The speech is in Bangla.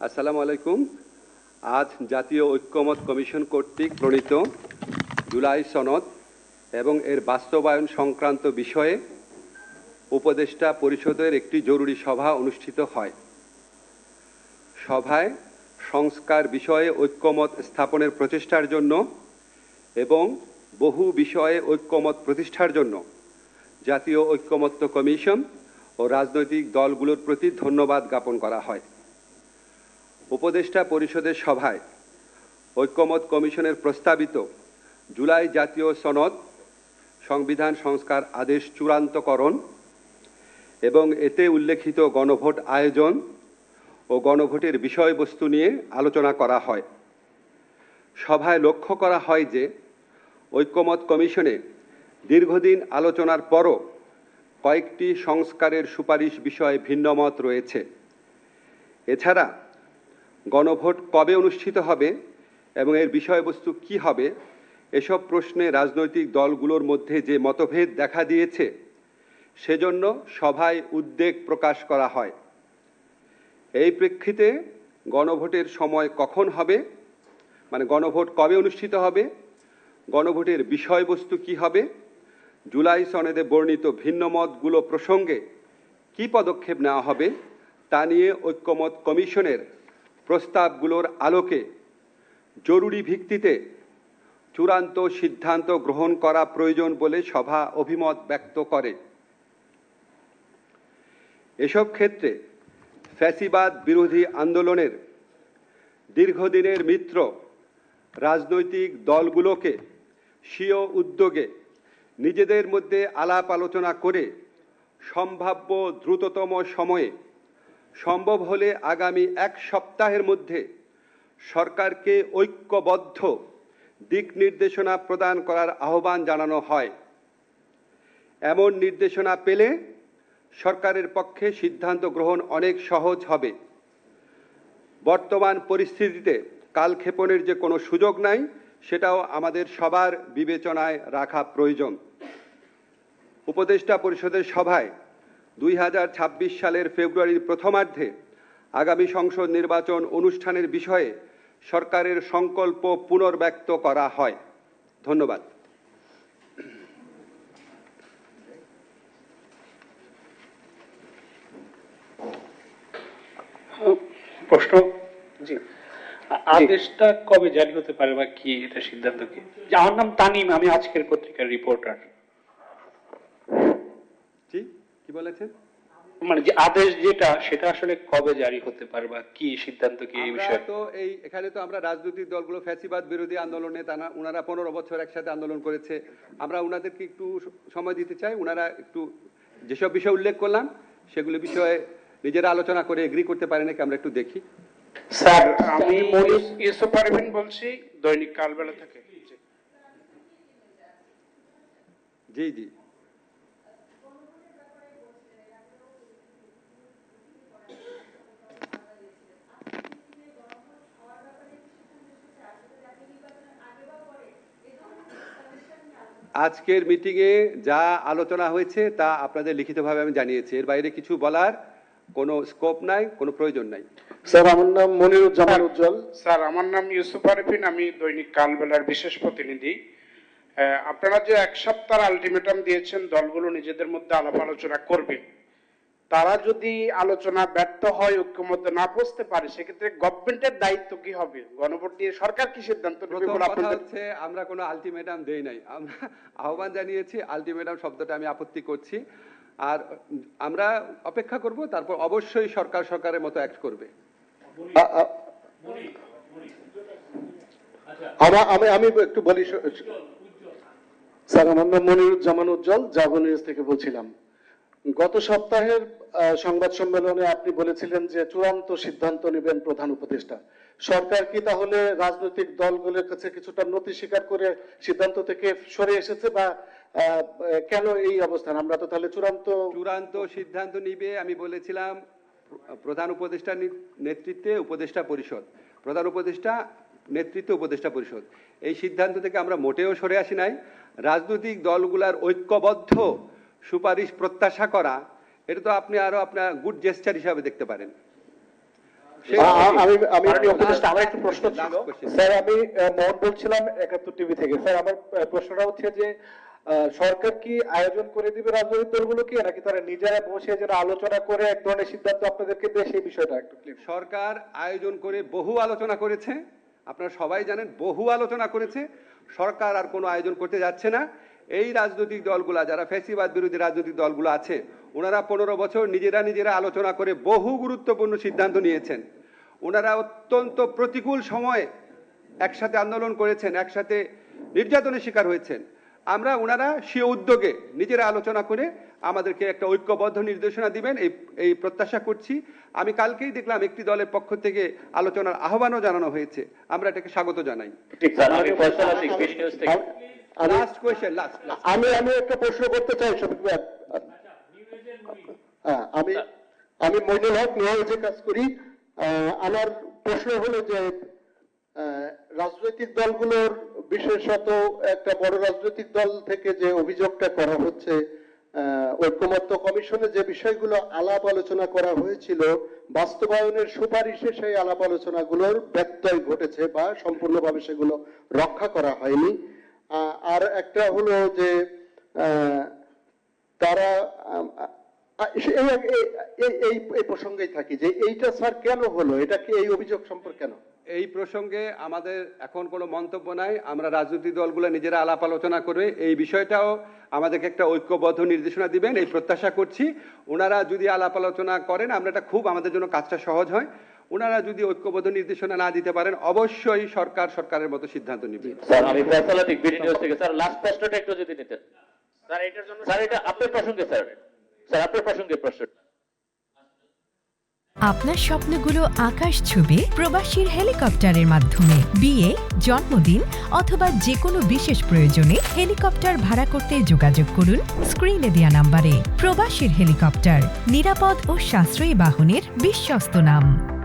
আসসালামু আলাইকুম। আজ জাতীয় ঐক্যমত কমিশন কর্তৃক প্রণীত জুলাই সনদ এবং এর বাস্তবায়ন সংক্রান্ত বিষয়ে উপদেষ্টা পরিষদের একটি জরুরি সভা অনুষ্ঠিত হয়। সভায় সংস্কার বিষয়ে ঐক্যমত স্থাপনের প্রচেষ্টার জন্য এবং বহু বিষয়ে ঐক্যমত প্রতিষ্ঠার জন্য জাতীয় ঐক্যমত্য কমিশন ও রাজনৈতিক দলগুলোর প্রতি ধন্যবাদ জ্ঞাপন করা হয়। উপদেষ্টা পরিষদের সভায় ঐক্যমত কমিশনের প্রস্তাবিত জুলাই জাতীয় সনদ সংবিধান সংস্কার আদেশ চূড়ান্তকরণ এবং এতে উল্লেখিত গণভোট আয়োজন ও গণভোটের বিষয়বস্তু নিয়ে আলোচনা করা হয়। সভায় লক্ষ্য করা হয় যে ঐক্যমত কমিশনে দীর্ঘদিন আলোচনার পরও কয়েকটি সংস্কারের সুপারিশ বিষয়ে ভিন্নমত রয়েছে। এছাড়া গণভোট কবে অনুষ্ঠিত হবে এবং এর বিষয়বস্তু কি হবে, এসব প্রশ্নে রাজনৈতিক দলগুলোর মধ্যে যে মতভেদ দেখা দিয়েছে, সেজন্য সভায় উদ্বেগ প্রকাশ করা হয়। এই প্রেক্ষিতে গণভোটের সময় কখন হবে মানে গণভোট কবে অনুষ্ঠিত হবে, গণভোটের বিষয়বস্তু কি হবে, জুলাই সনেদে বর্ণিত ভিন্নমতগুলো প্রসঙ্গে কি পদক্ষেপ নেওয়া হবে, তা নিয়ে ঐক্যমত কমিশনের প্রস্তাবগুলোর আলোকে জরুরি ভিত্তিতে চূড়ান্ত সিদ্ধান্ত গ্রহণ করা প্রয়োজন বলে সভা অভিমত ব্যক্ত করে। এসব ক্ষেত্রে ফ্যাসিবাদ বিরোধী আন্দোলনের দীর্ঘদিনের মিত্র রাজনৈতিক দলগুলোকে স্বীয় উদ্যোগে নিজেদের মধ্যে আলাপ আলোচনা করে সম্ভাব্য দ্রুততম সময়ে সম্ভব হলে আগামী এক সপ্তাহের মধ্যে সরকারকে ঐক্যবদ্ধ দিক নির্দেশনা প্রদান করার আহ্বান জানানো হয়। এমন নির্দেশনা পেলে সরকারের পক্ষে সিদ্ধান্ত গ্রহণ অনেক সহজ হবে। বর্তমান পরিস্থিতিতে কালক্ষেপণের যে কোনো সুযোগ নাই, সেটাও আমাদের সবার বিবেচনায় রাখা প্রয়োজন। উপদেষ্টা পরিষদের সভায় দুই হাজার ছাব্বিশ সালের ফেব্রুয়ারির প্রথমার্ধে আগামী সংসদ নির্বাচন অনুষ্ঠানের বিষয়ে সরকারের সংকল্প পুনর্ব্যক্ত করা হয়। ধন্যবাদ। প্রশ্ন? জি। আদেশটা কবে জারি হতে পারে বা কি এটা সিদ্ধান্ত কি? আমার নাম তানিম আমি আজকের পত্রিকার রিপোর্টার জি কি বলেছেন? মানে যে আদেশ যেটা সেটা আসলে কবে জারি হতে পারে বা কি সিদ্ধান্ত কি এই বিষয়ে? তো এই এখানে তো আমরা রাজনৈতিক দলগুলো ফ্যাসিবাদ বিরোধী আন্দোলনে তারা ওনারা পনেরো বছর একসাথে আন্দোলন করেছে। আমরা ওনাদেরকে একটু সময় দিতে চাই। ওনারা একটু যেসব বিষয় উল্লেখ করলাম সেগুলো বিষয়ে নিজেরা আলোচনা করে এগ্রি করতে পারে নাকি আমরা একটু দেখি। স্যার আমি ইউসুফ পারভিন বলছি দৈনিক কালবেলা থেকে। জি জি। আজকের মিটিংয়ে যা আলোচনা হয়েছে তা আপনাদের লিখিতভাবে আমি জানিয়েছি। এর বাইরে কিছু বলার কোনো স্কোপ নাই কোনো প্রয়োজন নাই। স্যার আমার নাম মনিরুজ্জামান উজ্জ্বল। স্যার আমার নাম ইউসুফ আরিফিন আমি দৈনিক কালবেলার বিশেষ প্রতিনিধি। আহ, আপনারা যে এক সপ্তাহ আলটিমেটাম দিয়েছেন দলগুলো নিজেদের মধ্যে আলাপ আলোচনা করবে। তারা যদি আলোচনা ব্যর্থ হয় ঐক্যমধ্যে না পৌঁছতে পারে সেক্ষেত্রে গভর্নমেন্টের দায়িত্ব কি হবে? গণভোট দিয়ে সরকার কি সিদ্ধান্ত নেবে হচ্ছে আমরা কোনো আলটিমেটাম দেই নাই। আমরা আহ্বান জানিয়েছি আলটিমেটাম শব্দটা আমি আপত্তি করছি। আর আমরা অপেক্ষা করব তারপর অবশ্যই সরকার সরকারের মতো অ্যাক্ট করবে। আমা- আমি একটু বলি স্যার আমার নাম মনিরুজ্জামান উজ্জ্বল জাগো নিউজ থেকে বলছিলাম। গত সপ্তাহের সংবাদ সম্মেলনে আপনি বলেছিলেন যে চূড়ান্ত সিদ্ধান্ত নেবেন প্রধান উপদেষ্টা। সরকার কি তাহলে রাজনৈতিক দলগুলোর কাছে কিছুটা নতি স্বীকার করে সিদ্ধান্ত থেকে সরে এসেছে বা কেন এই অবস্থান? আমরা তো তাহলে চূড়ান্ত চূড়ান্ত সিদ্ধান্ত নিবে, আমি বলেছিলাম, প্রধান উপদেষ্টা নেতৃত্বে উপদেষ্টা পরিষদ। প্রধান উপদেষ্টা নেতৃত্বে উপদেষ্টা পরিষদ। এই সিদ্ধান্ত থেকে আমরা মোটেও সরে আসি নাই। রাজনৈতিক দলগুলার ঐক্যবদ্ধ সুপারিশ প্রত্যাশা করা এটা তো আপনি আরও আপনার গুড জেস্টার হিসাবে দেখতে পারেন। শেষ আ- আ- আমি আমি আর আমার একটু প্রশ্ন ছিল। স্যার আমি মোহন বলছিলাম একাত্তর টিভি থেকে। স্যার আমার প্রশ্নটা হচ্ছে যে সরকার কি আয়োজন করে দিবে রাজনৈতিক দলগুলোকে নাকি তারা নিজেরা বসে যেন আলোচনা করে এক ধরনের সিদ্ধান্ত আপনাদেরকে দেয় সেই বিষয়টা একটু সরকার আয়োজন করে বহু আলোচনা করেছে। আপনারা সবাই জানেন বহু আলোচনা করেছে। সরকার আর কোনো আয়োজন করতে যাচ্ছে না। এই রাজনৈতিক দলগুলা, যারা ফ্যাসিবাদ বিরোধী রাজনৈতিক দলগুলো আছে, ওনারা পনেরো বছর নিজেরা নিজেরা আলোচনা করে বহু গুরুত্বপূর্ণ সিদ্ধান্ত নিয়েছেন। ওনারা অত্যন্ত প্রতিকূল সময়ে একসাথে আন্দোলন করেছেন, একসাথে নির্যাতনের শিকার হয়েছেন। আমরা ওনারা সে উদ্যোগে নিজেরা আলোচনা করে আমাদেরকে একটা ঐক্যবদ্ধ নির্দেশনা দিবেন, এই এই প্রত্যাশা করছি। আমি কালকেই দেখলাম একটি দলের পক্ষ থেকে আলোচনার আহ্বানও জানানো হয়েছে। আমরা এটাকে স্বাগত জানাই। লাস্ট কোয়েশ্চেন লাস্ট আমি আমি একটা প্রশ্ন করতে চাই শফিক হ্যাঁ, আমি আমি মইনুল হক কাজ করি আমার প্রশ্ন হলো যে রাজনৈতিক দলগুলোর বিশেষত একটা বড় রাজনৈতিক দল থেকে যে অভিযোগটা করা হচ্ছে ঐক্যমত্য কমিশনে যে বিষয়গুলো আলাপ আলোচনা করা হয়েছিল বাস্তবায়নের সুপারিশে সেই আলাপ আলোচনাগুলোর ব্যত্যয় ঘটেছে বা সম্পূর্ণভাবে সেগুলো রক্ষা করা হয়নি। আর একটা হলো যে তারা এই এই প্রসঙ্গেই থাকি যে এইটা স্যার কেন হলো? এটা কি এই অভিযোগ সম্পর্কে কেন? এই প্রসঙ্গে আমাদের এখন কোনো মন্তব্য নাই। আমরা রাজনৈতিক দলগুলো নিজেরা আলাপ আলোচনা করে এই বিষয়টাও আমাদেরকে একটা ঐক্যবদ্ধ নির্দেশনা দিবেন। এই প্রত্যাশা করছি, ওনারা যদি আলাপ আলোচনা করেন, আমরা এটা খুব আমাদের জন্য কাজটা সহজ হয়। ওনারা যদি ঐক্যবদ্ধ নির্দেশনা না দিতে পারেন অবশ্যই সরকার সরকারের মতো সিদ্ধান্ত নেবে। স্যার আমি ফয়সাল বিডি নিউজ থেকে স্যার লাস্ট প্রশ্নটা একটু যদি নিতেন। স্যার এটার জন্য স্যার এটা আপনার প্রসঙ্গে স্যার। স্যার আপনার প্রসঙ্গে প্রশ্নটা। আপনার স্বপ্নগুলো আকাশ ছুবে প্রবাসীর হেলিকপ্টারের মাধ্যমে। বিয়ে জন্মদিন অথবা যে কোনো বিশেষ প্রয়োজনে হেলিকপ্টার ভাড়া করতে যোগাযোগ করুন স্ক্রিনে দেয়া নাম্বারে। প্রবাসীর হেলিকপ্টার নিরাপদ ও সাশ্রয়ী বাহনের বিশ্বস্ত নাম।